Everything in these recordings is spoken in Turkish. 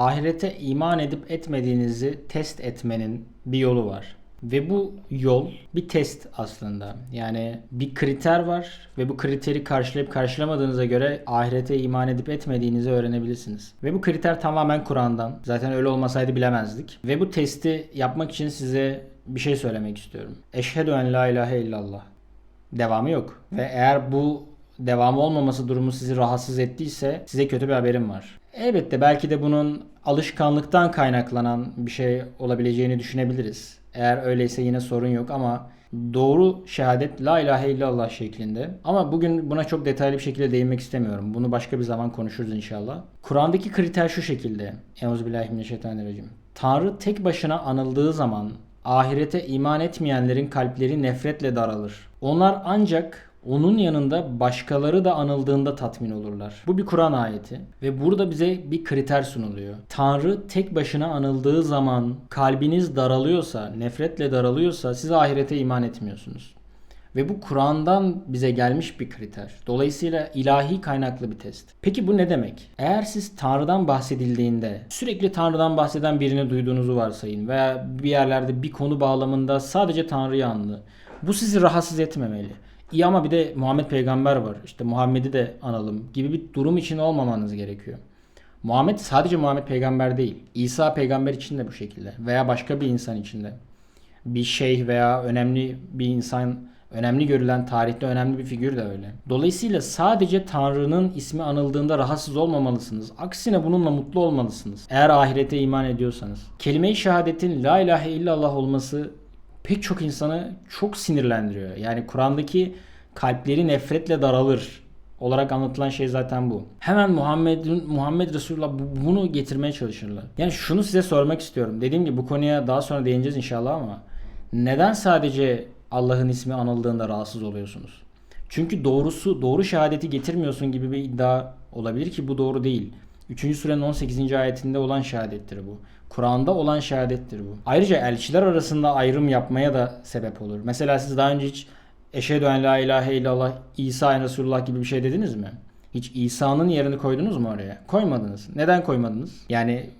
ahirete iman edip etmediğinizi test etmenin bir yolu var. Ve bu yol bir test aslında. Yani bir kriter var ve bu kriteri karşılayıp karşılamadığınıza göre ahirete iman edip etmediğinizi öğrenebilirsiniz. Ve bu kriter tamamen Kur'an'dan. Zaten öyle olmasaydı bilemezdik. Ve bu testi yapmak için size bir şey söylemek istiyorum. Eşhedü en la ilahe illallah. Devamı yok. Ve eğer bu devamı olmaması durumu sizi rahatsız ettiyse size kötü bir haberim var. Elbette belki de bunun alışkanlıktan kaynaklanan bir şey olabileceğini düşünebiliriz. Eğer öyleyse yine sorun yok ama doğru şehadet la ilahe illallah şeklinde. Ama bugün buna çok detaylı bir şekilde değinmek istemiyorum. Bunu başka bir zaman konuşuruz inşallah. Kur'an'daki kriter şu şekilde. Euzubillahimineşşeytanirracim. Tanrı tek başına anıldığı zaman ahirete iman etmeyenlerin kalpleri nefretle daralır. Onlar ancak onun yanında başkaları da anıldığında tatmin olurlar. Bu bir Kur'an ayeti ve burada bize bir kriter sunuluyor. Tanrı tek başına anıldığı zaman kalbiniz daralıyorsa, nefretle daralıyorsa siz ahirete iman etmiyorsunuz. Ve bu Kur'an'dan bize gelmiş bir kriter. Dolayısıyla ilahi kaynaklı bir test. Peki bu ne demek? Eğer siz Tanrı'dan bahsedildiğinde sürekli Tanrı'dan bahseden birini duyduğunuzu varsayın veya bir yerlerde bir konu bağlamında sadece Tanrı'yı anlı. Bu sizi rahatsız etmemeli. İyi ama bir de Muhammed peygamber var. İşte Muhammed'i de analım gibi bir durum için olmamanız gerekiyor. Muhammed sadece Muhammed peygamber değil. İsa peygamber için de bu şekilde. Veya başka bir insan için de. Bir şeyh veya önemli bir insan, önemli görülen tarihte önemli bir figür de öyle. Dolayısıyla sadece Tanrı'nın ismi anıldığında rahatsız olmamalısınız. Aksine bununla mutlu olmalısınız. Eğer ahirete iman ediyorsanız. Kelime-i şehadetin la ilahe illallah olması pek çok insanı çok sinirlendiriyor. Yani Kur'an'daki kalpleri nefretle daralır olarak anlatılan şey zaten bu. Hemen Muhammed'in Muhammed Resulullah bu- bunu getirmeye çalışırlar. Yani şunu size sormak istiyorum. Dediğim gibi bu konuya daha sonra değineceğiz inşallah ama neden sadece Allah'ın ismi anıldığında rahatsız oluyorsunuz? Çünkü doğrusu doğru şehadeti getirmiyorsun gibi bir iddia olabilir ki bu doğru değil. 3. surenin 18. ayetinde olan şehadettir bu. Kur'an'da olan şehadettir bu. Ayrıca elçiler arasında ayrım yapmaya da sebep olur. Mesela siz daha önce hiç Eşhedü en la ilahe illallah İsa Resulullah gibi bir şey dediniz mi? Hiç İsa'nın yerini koydunuz mu oraya? Koymadınız. Neden koymadınız? Yani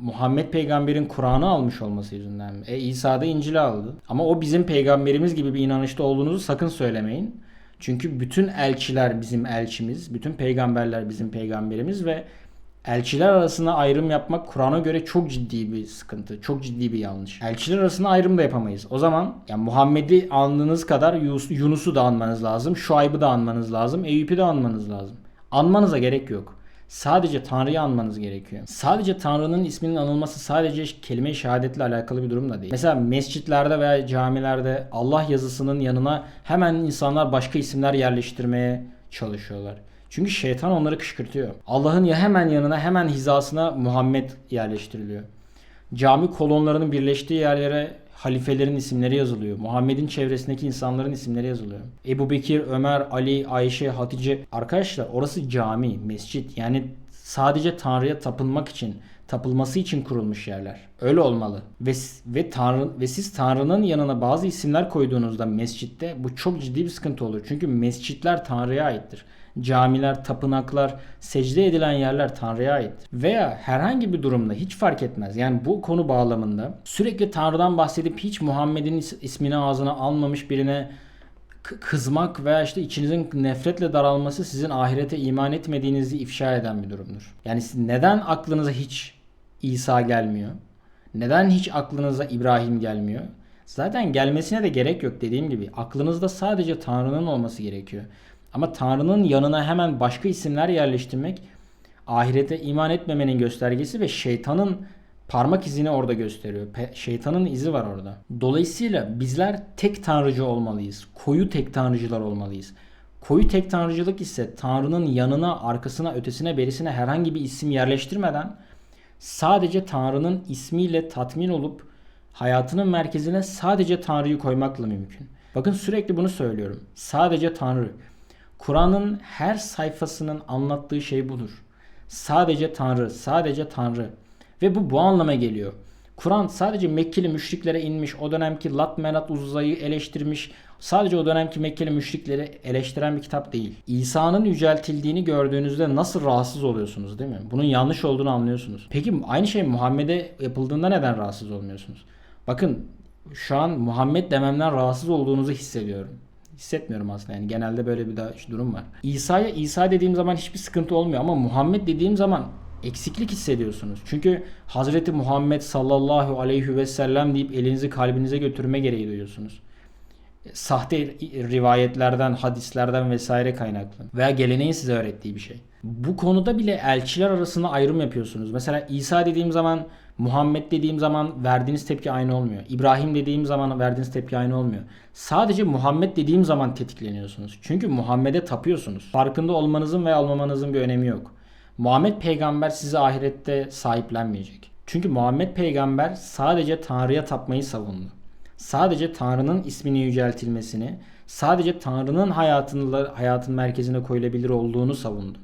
Muhammed peygamberin Kur'an'ı almış olması yüzünden mi? E İsa da İncil'i aldı. Ama o bizim peygamberimiz gibi bir inanışta olduğunuzu sakın söylemeyin. Çünkü bütün elçiler bizim elçimiz, bütün peygamberler bizim peygamberimiz ve elçiler arasında ayrım yapmak Kur'an'a göre çok ciddi bir sıkıntı, çok ciddi bir yanlış. Elçiler arasında ayrım da yapamayız. O zaman yani Muhammed'i andığınız kadar Yunus'u da anmanız lazım, Şuayb'ı da anmanız lazım, Eyüp'ü de anmanız lazım. Anmanıza gerek yok. Sadece Tanrı'yı anmanız gerekiyor. Sadece Tanrı'nın isminin anılması sadece kelime-i şehadetle alakalı bir durum da değil. Mesela mescitlerde veya camilerde Allah yazısının yanına hemen insanlar başka isimler yerleştirmeye çalışıyorlar. Çünkü şeytan onları kışkırtıyor. Allah'ın ya hemen yanına hemen hizasına Muhammed yerleştiriliyor. Cami kolonlarının birleştiği yerlere halifelerin isimleri yazılıyor. Muhammed'in çevresindeki insanların isimleri yazılıyor. Ebu Bekir, Ömer, Ali, Ayşe, Hatice. Arkadaşlar orası cami, mescit. Yani sadece Tanrı'ya tapınmak için, tapılması için kurulmuş yerler. Öyle olmalı. Ve ve Tanrı ve siz Tanrı'nın yanına bazı isimler koyduğunuzda mescitte bu çok ciddi bir sıkıntı olur. Çünkü mescitler Tanrı'ya aittir. Camiler, tapınaklar, secde edilen yerler Tanrı'ya aittir. Veya herhangi bir durumda hiç fark etmez. Yani bu konu bağlamında sürekli Tanrı'dan bahsedip hiç Muhammed'in is- ismini ağzına almamış birine kızmak veya işte içinizin nefretle daralması sizin ahirete iman etmediğinizi ifşa eden bir durumdur. Yani neden aklınıza hiç İsa gelmiyor? Neden hiç aklınıza İbrahim gelmiyor? Zaten gelmesine de gerek yok dediğim gibi. Aklınızda sadece Tanrı'nın olması gerekiyor. Ama Tanrı'nın yanına hemen başka isimler yerleştirmek ahirete iman etmemenin göstergesi ve şeytanın parmak izini orada gösteriyor. Pe- şeytanın izi var orada. Dolayısıyla bizler tek tanrıcı olmalıyız. Koyu tek tanrıcılar olmalıyız. Koyu tek tanrıcılık ise Tanrı'nın yanına, arkasına, ötesine, berisine herhangi bir isim yerleştirmeden sadece Tanrı'nın ismiyle tatmin olup hayatının merkezine sadece Tanrı'yı koymakla mümkün. Bakın sürekli bunu söylüyorum. Sadece Tanrı. Kur'an'ın her sayfasının anlattığı şey budur. Sadece Tanrı, sadece Tanrı. Ve bu bu anlama geliyor. Kur'an sadece Mekkeli müşriklere inmiş, o dönemki Lat Menat Uzza'yı eleştirmiş, Sadece o dönemki Mekkeli müşrikleri eleştiren bir kitap değil. İsa'nın yüceltildiğini gördüğünüzde nasıl rahatsız oluyorsunuz değil mi? Bunun yanlış olduğunu anlıyorsunuz. Peki aynı şey Muhammed'e yapıldığında neden rahatsız olmuyorsunuz? Bakın şu an Muhammed dememden rahatsız olduğunuzu hissediyorum. Hissetmiyorum aslında yani genelde böyle bir durum var. İsa'ya İsa dediğim zaman hiçbir sıkıntı olmuyor ama Muhammed dediğim zaman eksiklik hissediyorsunuz. Çünkü Hazreti Muhammed sallallahu aleyhi ve sellem deyip elinizi kalbinize götürme gereği duyuyorsunuz. Sahte rivayetlerden, hadislerden vesaire kaynaklı veya geleneğin size öğrettiği bir şey. Bu konuda bile elçiler arasında ayrım yapıyorsunuz. Mesela İsa dediğim zaman, Muhammed dediğim zaman verdiğiniz tepki aynı olmuyor. İbrahim dediğim zaman verdiğiniz tepki aynı olmuyor. Sadece Muhammed dediğim zaman tetikleniyorsunuz. Çünkü Muhammed'e tapıyorsunuz. Farkında olmanızın veya olmamanızın bir önemi yok. Muhammed peygamber sizi ahirette sahiplenmeyecek. Çünkü Muhammed peygamber sadece Tanrı'ya tapmayı savundu. Sadece Tanrı'nın ismini yüceltilmesini, sadece Tanrı'nın hayatının, hayatın merkezine koyulabilir olduğunu savundu.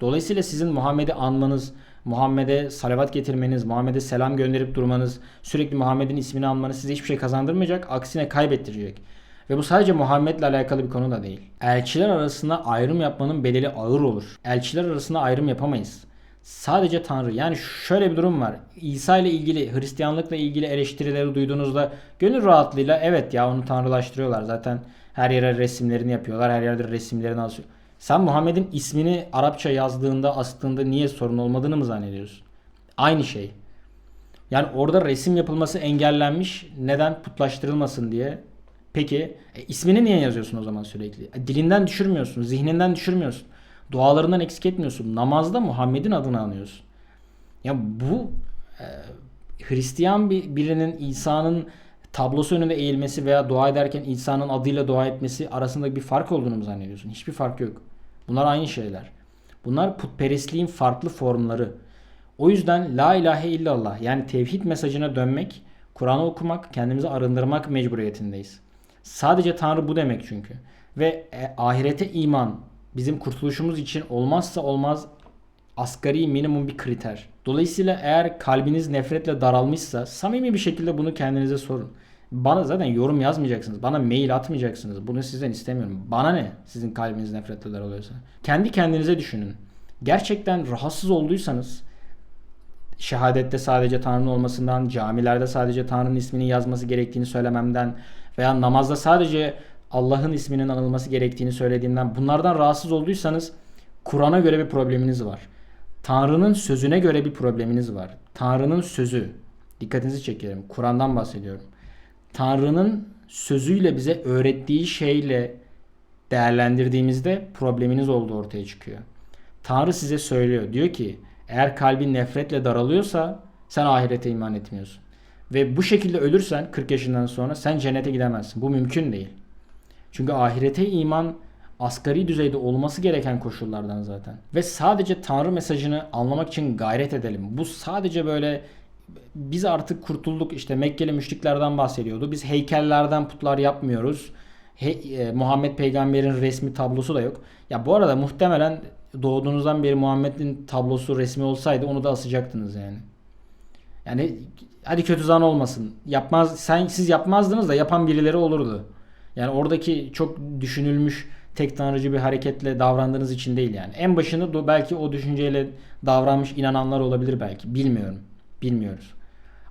Dolayısıyla sizin Muhammed'i anmanız, Muhammed'e salavat getirmeniz, Muhammed'e selam gönderip durmanız, sürekli Muhammed'in ismini anmanız size hiçbir şey kazandırmayacak, aksine kaybettirecek. Ve bu sadece Muhammed'le alakalı bir konu da değil. Elçiler arasında ayrım yapmanın bedeli ağır olur. Elçiler arasında ayrım yapamayız. Sadece Tanrı. Yani şöyle bir durum var. İsa ile ilgili, Hristiyanlıkla ilgili eleştirileri duyduğunuzda gönül rahatlığıyla evet ya onu tanrılaştırıyorlar. Zaten her yere resimlerini yapıyorlar. Her yerde resimlerini asıyor. Sen Muhammed'in ismini Arapça yazdığında, astığında niye sorun olmadığını mı zannediyorsun? Aynı şey. Yani orada resim yapılması engellenmiş. Neden putlaştırılmasın diye. Peki e, ismini niye yazıyorsun o zaman sürekli? E, dilinden düşürmüyorsun, zihninden düşürmüyorsun. Dualarından eksik etmiyorsun. Namazda Muhammed'in adını anıyorsun. Ya bu e, Hristiyan bir, birinin İsa'nın tablosu önünde eğilmesi veya dua ederken İsa'nın adıyla dua etmesi arasında bir fark olduğunu mu zannediyorsun? Hiçbir fark yok. Bunlar aynı şeyler. Bunlar putperestliğin farklı formları. O yüzden la ilahe illallah yani tevhid mesajına dönmek, Kur'an'ı okumak, kendimizi arındırmak mecburiyetindeyiz. Sadece Tanrı bu demek çünkü. Ve e, ahirete iman bizim kurtuluşumuz için olmazsa olmaz asgari minimum bir kriter. Dolayısıyla eğer kalbiniz nefretle daralmışsa samimi bir şekilde bunu kendinize sorun. Bana zaten yorum yazmayacaksınız. Bana mail atmayacaksınız. Bunu sizden istemiyorum. Bana ne sizin kalbiniz nefretle daralıyorsa. Kendi kendinize düşünün. Gerçekten rahatsız olduysanız şehadette sadece Tanrı'nın olmasından, camilerde sadece Tanrı'nın ismini yazması gerektiğini söylememden veya namazda sadece Allah'ın isminin anılması gerektiğini söylediğimden bunlardan rahatsız olduysanız Kur'an'a göre bir probleminiz var. Tanrı'nın sözüne göre bir probleminiz var. Tanrı'nın sözü. Dikkatinizi çekerim. Kur'an'dan bahsediyorum. Tanrı'nın sözüyle bize öğrettiği şeyle değerlendirdiğimizde probleminiz olduğu ortaya çıkıyor. Tanrı size söylüyor. Diyor ki eğer kalbin nefretle daralıyorsa sen ahirete iman etmiyorsun. Ve bu şekilde ölürsen 40 yaşından sonra sen cennete gidemezsin. Bu mümkün değil. Çünkü ahirete iman asgari düzeyde olması gereken koşullardan zaten. Ve sadece Tanrı mesajını anlamak için gayret edelim. Bu sadece böyle biz artık kurtulduk işte Mekkeli müşriklerden bahsediyordu. Biz heykellerden putlar yapmıyoruz. He, e, Muhammed peygamberin resmi tablosu da yok. Ya bu arada muhtemelen doğduğunuzdan beri Muhammed'in tablosu resmi olsaydı onu da asacaktınız yani. Yani hadi kötü zan olmasın. Yapmaz sen siz yapmazdınız da yapan birileri olurdu. Yani oradaki çok düşünülmüş tek tanrıcı bir hareketle davrandığınız için değil yani. En başında belki o düşünceyle davranmış inananlar olabilir belki. Bilmiyorum. Bilmiyoruz.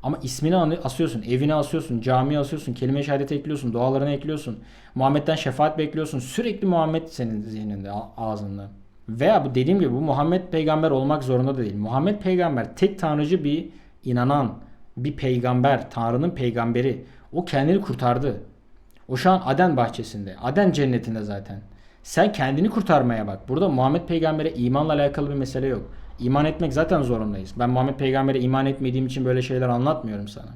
Ama ismini asıyorsun, evine asıyorsun, camiye asıyorsun, kelime şehadeti ekliyorsun, dualarını ekliyorsun. Muhammed'den şefaat bekliyorsun. Sürekli Muhammed senin zihninde, ağzında. Veya bu dediğim gibi bu Muhammed peygamber olmak zorunda da değil. Muhammed peygamber tek tanrıcı bir inanan, bir peygamber, Tanrı'nın peygamberi. O kendini kurtardı. O şu an Aden bahçesinde. Aden cennetinde zaten. Sen kendini kurtarmaya bak. Burada Muhammed peygambere imanla alakalı bir mesele yok. İman etmek zaten zorundayız. Ben Muhammed peygambere iman etmediğim için böyle şeyler anlatmıyorum sana.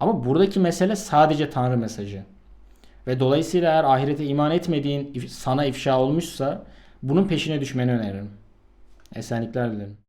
Ama buradaki mesele sadece Tanrı mesajı. Ve dolayısıyla eğer ahirete iman etmediğin sana ifşa olmuşsa bunun peşine düşmeni öneririm. Esenlikler dilerim.